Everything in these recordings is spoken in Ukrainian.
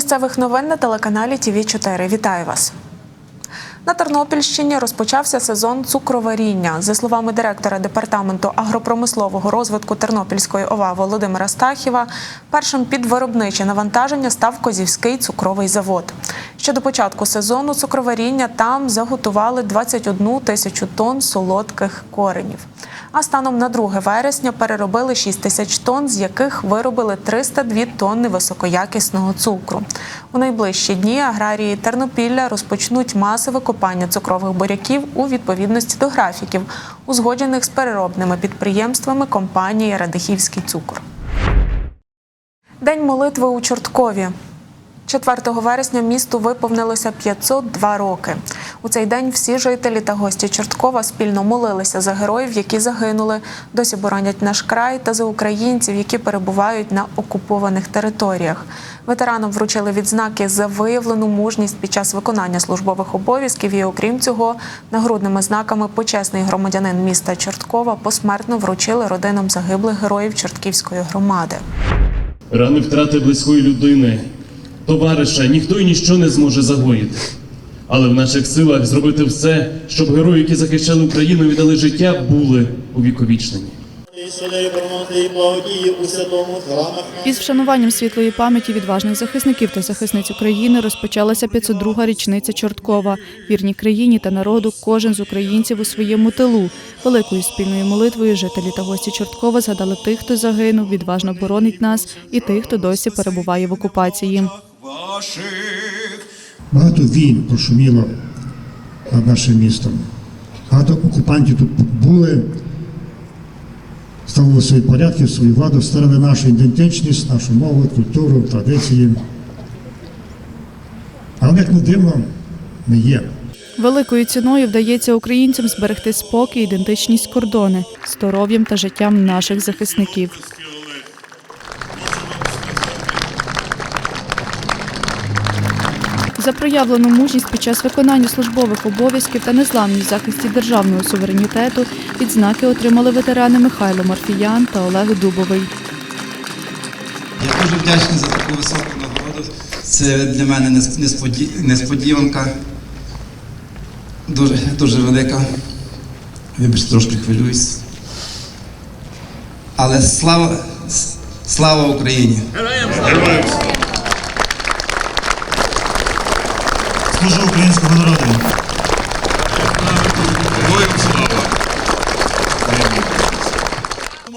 Місцевих новин на телеканалі ТВ 4 Вітаю вас. На Тернопільщині розпочався сезон цукроваріння. За словами директора департаменту агропромислового розвитку Тернопільської ОВА Володимира Стахіва, першим під виробниче навантаження став Козівський цукровий завод. Ще до початку сезону цукроваріння там заготували 21 тисячу тонн солодких коренів. А станом на 2 вересня переробили 6 тисяч тонн, з яких виробили 302 тонни високоякісного цукру. У найближчі дні аграрії Тернопілля розпочнуть масове копання цукрових буряків у відповідності до графіків, узгоджених з переробними підприємствами компанії Радихівський цукор. День молитви у Чорткові. 4 вересня місту виповнилося 502 роки. У цей день всі жителі та гості Чорткова спільно молилися за героїв, які загинули, досі боронять наш край та за українців, які перебувають на окупованих територіях. Ветеранам вручили відзнаки за виявлену мужність під час виконання службових обов'язків. І окрім цього, нагрудними знаками почесний громадянин міста Чорткова посмертно вручили родинам загиблих героїв Чортківської громади. Рани втрати близької людини, товариша ніхто і ніщо не зможе загоїти. Але в наших силах зробити все, щоб герої, які захищали Україну, віддали життя, були увіковічнені. Із вшануванням світлої пам'яті відважних захисників та захисниць України розпочалася 502-га річниця Чорткова. Вірні країні та народу кожен з українців у своєму тилу. Великою спільною молитвою жителі та гості Чорткова згадали тих, хто загинув, відважно боронить нас, і тих, хто досі перебуває в окупації. Багато війн прошуміло над нашим містом. Багато окупантів тут були, ставили свої порядки, свою владу, старили нашу ідентичність, нашу мову, культуру, традиції. Але як не дивно, ми є. Великою ціною вдається українцям зберегти спокій, ідентичність кордони, здоров'ям та життям наших захисників. За проявлену мужність під час виконання службових обов'язків та незламність захисті державного суверенітету відзнаки отримали ветерани Михайло Марфіян та Олег Дубовий. Я дуже вдячний за таку високу нагороду. Це для мене несподіванка. Дуже, дуже велика. Вибачте, трошки хвилююсь. Але слава, слава Україні! Служу українського народу.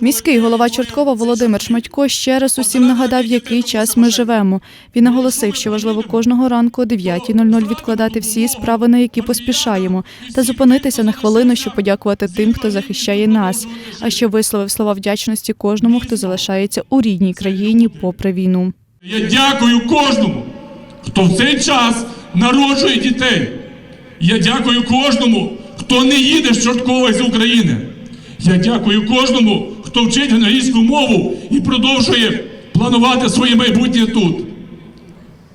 Міський голова Чорткова Володимир Шматько ще раз усім нагадав, який час ми живемо. Він наголосив, що важливо кожного ранку о 9.00 відкладати всі справи, на які поспішаємо, та зупинитися на хвилину, щоб подякувати тим, хто захищає нас. А ще висловив слова вдячності кожному, хто залишається у рідній країні попри війну. Я дякую кожному, хто в цей час народжує дітей. Я дякую кожному, хто не їде з Чорткової з України. Я дякую кожному, хто вчить англійську мову і продовжує планувати своє майбутнє тут.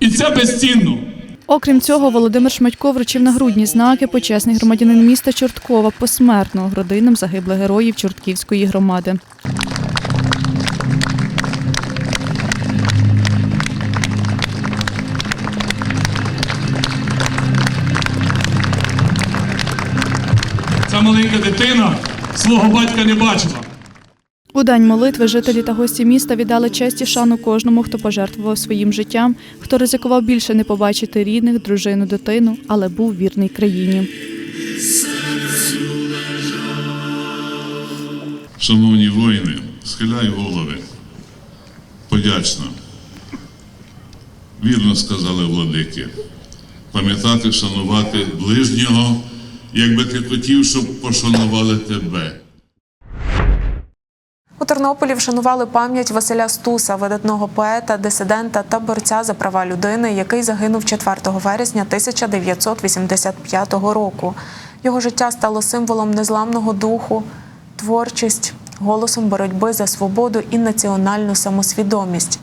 І це безцінно. Окрім цього, Володимир Шматько вручив нагрудні знаки почесний громадянин міста Чорткова посмертно родинам загиблих героїв Чортківської громади. Маленька дитина свого батька не бачила. У день молитви жителі та гості міста віддали честь і шану кожному, хто пожертвував своїм життям, хто ризикував більше не побачити рідних, дружину, дитину, але був вірний країні. Шановні воїни, схиляю голови. Подячно. Вірно сказали владики. Пам'ятати, шанувати ближнього, якби ти хотів, щоб пошанували тебе. У Тернополі вшанували пам'ять Василя Стуса, видатного поета, дисидента та борця за права людини, який загинув 4 вересня 1985 року. Його життя стало символом незламного духу, творчість, голосом боротьби за свободу і національну самосвідомість.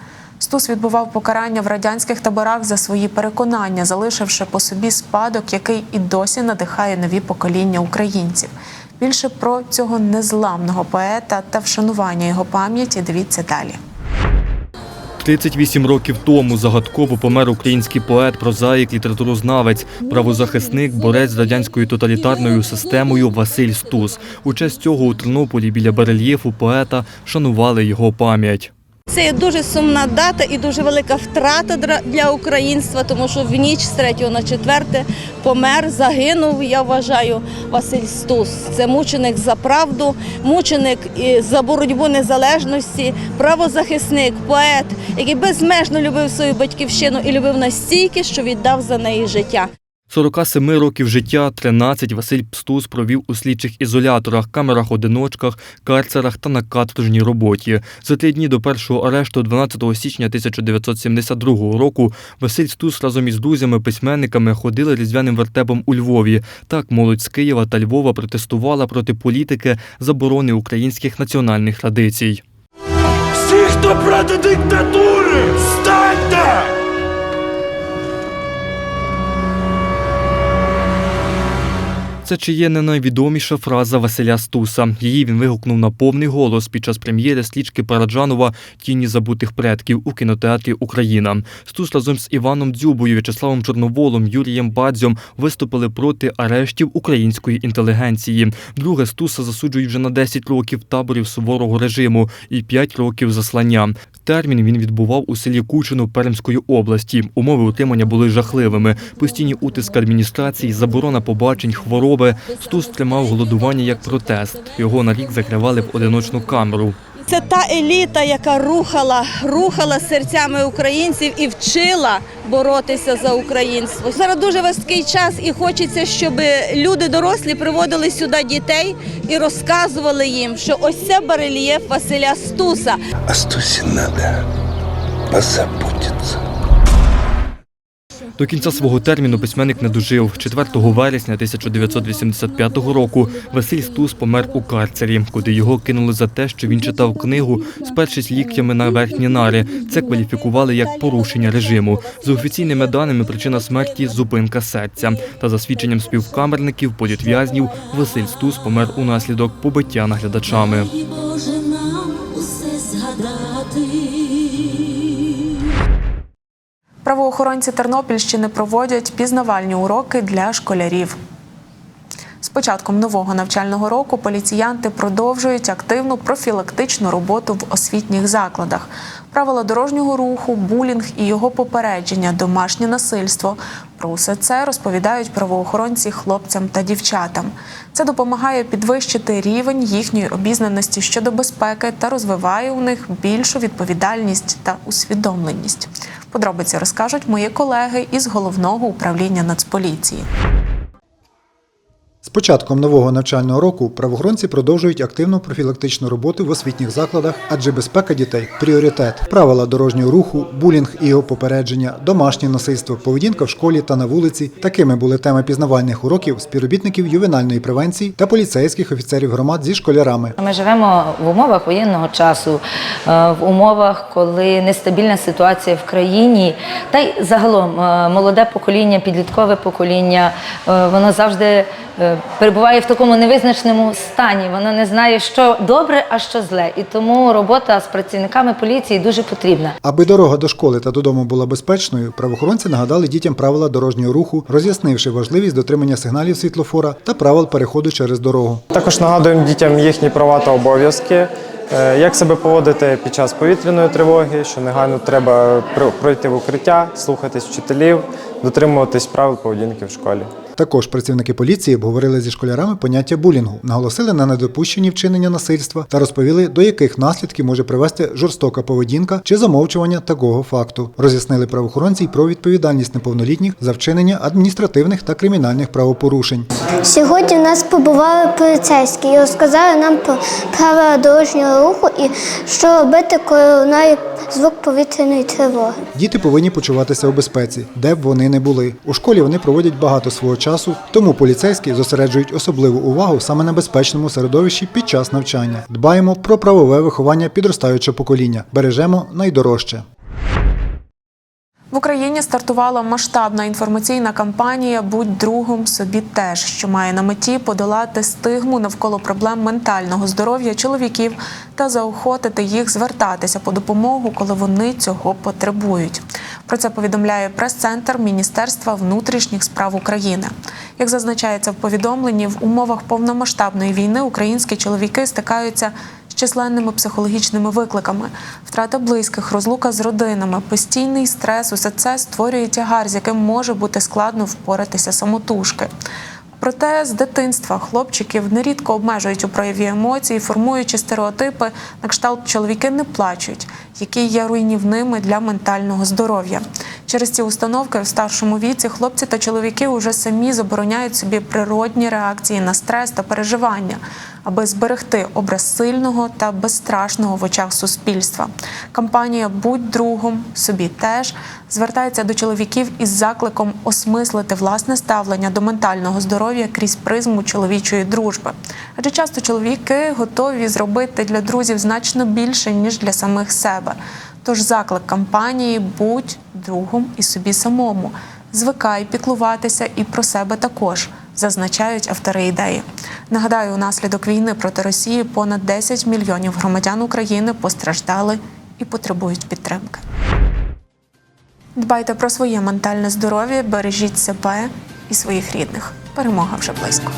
Стус відбував покарання в радянських таборах за свої переконання, залишивши по собі спадок, який і досі надихає нові покоління українців. Більше про цього незламного поета та вшанування його пам'яті дивіться далі. 38 років тому загадково помер український поет, прозаїк, літературознавець, правозахисник, борець з радянською тоталітарною системою Василь Стус. У честь цього у Тернополі біля барельєфу поета шанували його пам'ять. Це є дуже сумна дата і дуже велика втрата для українства, тому що в ніч з 3 на 4 помер, загинув, я вважаю, Василь Стус. Це мученик за правду, мученик за боротьбу незалежності, правозахисник, поет, який безмежно любив свою батьківщину і любив настільки, що віддав за неї життя. 47 років життя, 13 Василь Пстус провів у слідчих ізоляторах, камерах-одиночках, карцерах та на каторжній роботі. За три дні до першого арешту 12 січня 1972 року Василь Стус разом із друзями-письменниками ходили різдвяним вертепом у Львові. Так молодь з Києва та Львова протестувала проти політики заборони українських національних традицій. Всі, хто проти диктатури, Це чи є не найвідоміша фраза Василя Стуса. Її він вигукнув на повний голос під час прем'єри слічки Параджанова Тіні забутих предків у кінотеатрі Україна. Стус разом з Іваном Дзюбою, В'ячеславом Чорноволом, Юрієм Бадзьом виступили проти арештів української інтелігенції. Друге Стуса засуджують вже на 10 років таборів суворого режиму і 5 років заслання. Термін він відбував у селі Кучино Пермської області. Умови утримання були жахливими. Постійні утиски адміністрації, заборона побачень, хвороби. Стус тримав голодування як протест. Його на рік закривали в одиночну камеру. Це та еліта, яка рухала, рухала серцями українців і вчила боротися за українство. Зараз дуже важкий час, і хочеться, щоб люди дорослі приводили сюди дітей і розказували їм, що ось це барельєф Василя Стуса. А Стусі треба позаботиться. До кінця свого терміну письменник не дожив. 4 вересня 1985 року Василь Стус помер у карцері, куди його кинули за те, що він читав книгу, спершись ліктями на верхні нари. Це кваліфікували як порушення режиму. За офіційними даними, причина смерті зупинка серця. Та за свідченням співкамерників, політв'язнів, Василь Стус помер унаслідок побиття наглядачами. Правоохоронці Тернопільщини проводять пізнавальні уроки для школярів. Початком нового навчального року поліціянти продовжують активну профілактичну роботу в освітніх закладах. Правила дорожнього руху, булінг і його попередження, домашнє насильство. Про усе це розповідають правоохоронці хлопцям та дівчатам. Це допомагає підвищити рівень їхньої обізнаності щодо безпеки та розвиває у них більшу відповідальність та усвідомленість. Подробиці розкажуть мої колеги із головного управління Нацполіції. З початком нового навчального року правоохоронці продовжують активну профілактичну роботу в освітніх закладах, адже безпека дітей пріоритет. Правила дорожнього руху, булінг і його попередження, домашнє насильство, поведінка в школі та на вулиці. Такими були теми пізнавальних уроків співробітників ювенальної превенції та поліцейських офіцерів громад зі школярами. Ми живемо в умовах воєнного часу, е, в умовах, коли нестабільна ситуація в країні, та й загалом е, молоде покоління, підліткове покоління, е, воно завжди перебуває в такому невизначеному стані. Воно не знає, що добре, а що зле. І тому робота з працівниками поліції дуже потрібна. Аби дорога до школи та додому була безпечною, правоохоронці нагадали дітям правила дорожнього руху, роз'яснивши важливість дотримання сигналів світлофора та правил переходу через дорогу. Також нагадуємо дітям їхні права та обов'язки, е, як себе поводити під час повітряної тривоги, що негайно треба про- пройти в укриття, слухатись вчителів, дотримуватись правил поведінки в школі. Також працівники поліції обговорили зі школярами поняття булінгу, наголосили на недопущенні вчинення насильства та розповіли, до яких наслідків може привести жорстока поведінка чи замовчування такого факту. Роз'яснили правоохоронці й про відповідальність неповнолітніх за вчинення адміністративних та кримінальних правопорушень. Сьогодні в нас побували поліцейські і розказали нам про правила дорожнього руху і що робити, коли лунає звук повітряної тривоги. Діти повинні почуватися у безпеці, де б вони не були. У школі вони проводять багато свого часу, тому поліцейські зосереджують особливу увагу саме на безпечному середовищі під час навчання. Дбаємо про правове виховання підростаючого покоління, бережемо найдорожче. В Україні стартувала масштабна інформаційна кампанія Будь другом собі теж, що має на меті подолати стигму навколо проблем ментального здоров'я чоловіків та заохотити їх звертатися по допомогу, коли вони цього потребують. Про це повідомляє прес-центр Міністерства внутрішніх справ України. Як зазначається в повідомленні, в умовах повномасштабної війни українські чоловіки стикаються численними психологічними викликами, втрата близьких, розлука з родинами, постійний стрес усе це створює тягар, з яким може бути складно впоратися самотужки. Проте з дитинства хлопчиків нерідко обмежують у прояві емоцій, формуючи стереотипи на кшталт чоловіки не плачуть, які є руйнівними для ментального здоров'я. Через ці установки в старшому віці хлопці та чоловіки уже самі забороняють собі природні реакції на стрес та переживання, аби зберегти образ сильного та безстрашного в очах суспільства. Кампанія Будь другом собі теж звертається до чоловіків із закликом осмислити власне ставлення до ментального здоров'я крізь призму чоловічої дружби. Адже часто чоловіки готові зробити для друзів значно більше ніж для самих себе. Тож заклик кампанії будь другом і собі самому. Звикай піклуватися і про себе також, зазначають автори ідеї. Нагадаю, унаслідок війни проти Росії понад 10 мільйонів громадян України постраждали і потребують підтримки. Дбайте про своє ментальне здоров'я, бережіть себе і своїх рідних. Перемога вже близько.